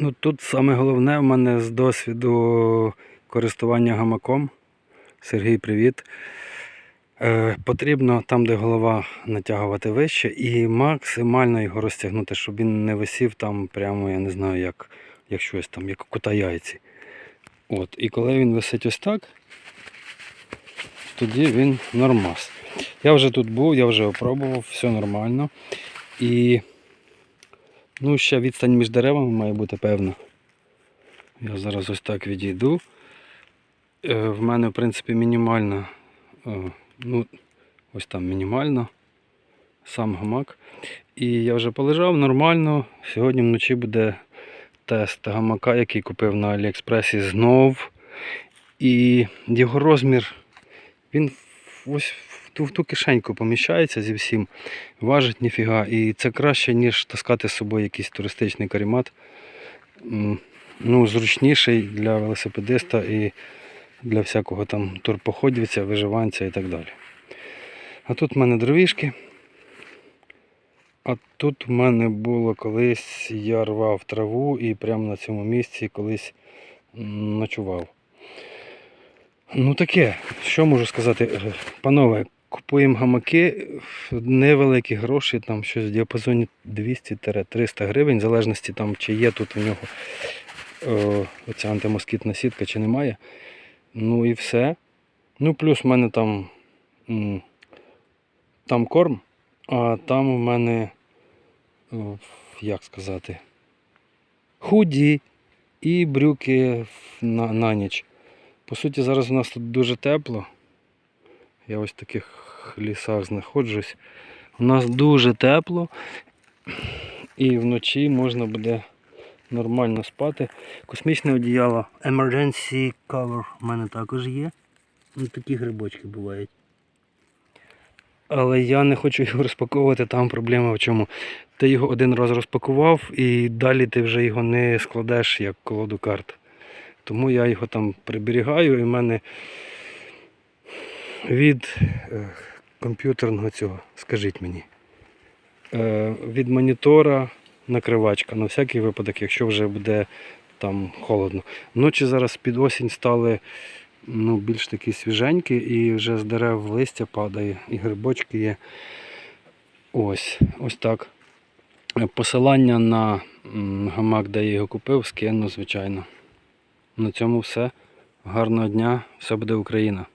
Ну тут саме головне в мене з досвіду користування гамаком. Сергій, привіт. Е, потрібно там, де голова натягувати вище, і максимально його розтягнути, щоб він не висів там прямо, я не знаю, як, як щось там, як у кота яйці. От. І коли він висить ось так, тоді він нормас. Я вже тут був, я вже опробував, все нормально. І ну, ще відстань між деревами має бути певна. Я зараз ось так відійду. Е, В мене, в принципі, мінімальна. е, Ну, ось там мінімально. Сам гамак. І я вже полежав нормально. Сьогодні вночі буде тест гамака, який купив на Аліекспресі знов. І його розмір, він ось ту, в ту кишеньку поміщається зі всім. Важить ніфіга. І це краще, ніж таскати з собою якийсь туристичний карімат. Ну, зручніший для велосипедиста і для всякого там турпоходівця, виживанця і так далі. А тут в мене дровішки. А тут в мене було колись, я рвав траву і прямо на цьому місці колись ночував. Ну таке, що можу сказати, Е, панове, купуємо гамаки, невеликі гроші, там щось в діапазоні 200-300 гривень, в залежності там, чи є тут у нього е, оця антимоскітна сітка, чи немає. Ну і все. Ну, плюс в мене там, там корм, а там у мене, е, як сказати, худі і брюки на, на ніч. По суті, зараз у нас тут дуже тепло. Я ось в таких лісах знаходжусь. У нас дуже тепло. І вночі можна буде нормально спати. Космічне одіяло Emergency Cover у мене також є. Ну, такі грибочки бувають. Але я не хочу його розпаковувати, там проблема в чому. Ти його один раз розпакував і далі ти вже його не складеш як колоду карт. Тому я його там приберігаю і в мене від е, комп'ютерного цього, скажіть мені, е, від монітора накривачка на всякий випадок, якщо вже буде там холодно. Ночі зараз під осінь стали ну, більш такі свіженькі і вже з дерев листя падає, і грибочки є. Ось, ось так. Посилання на гамак, де я його купив, скину, звичайно. На цьому все. Гарного дня, все буде Україна.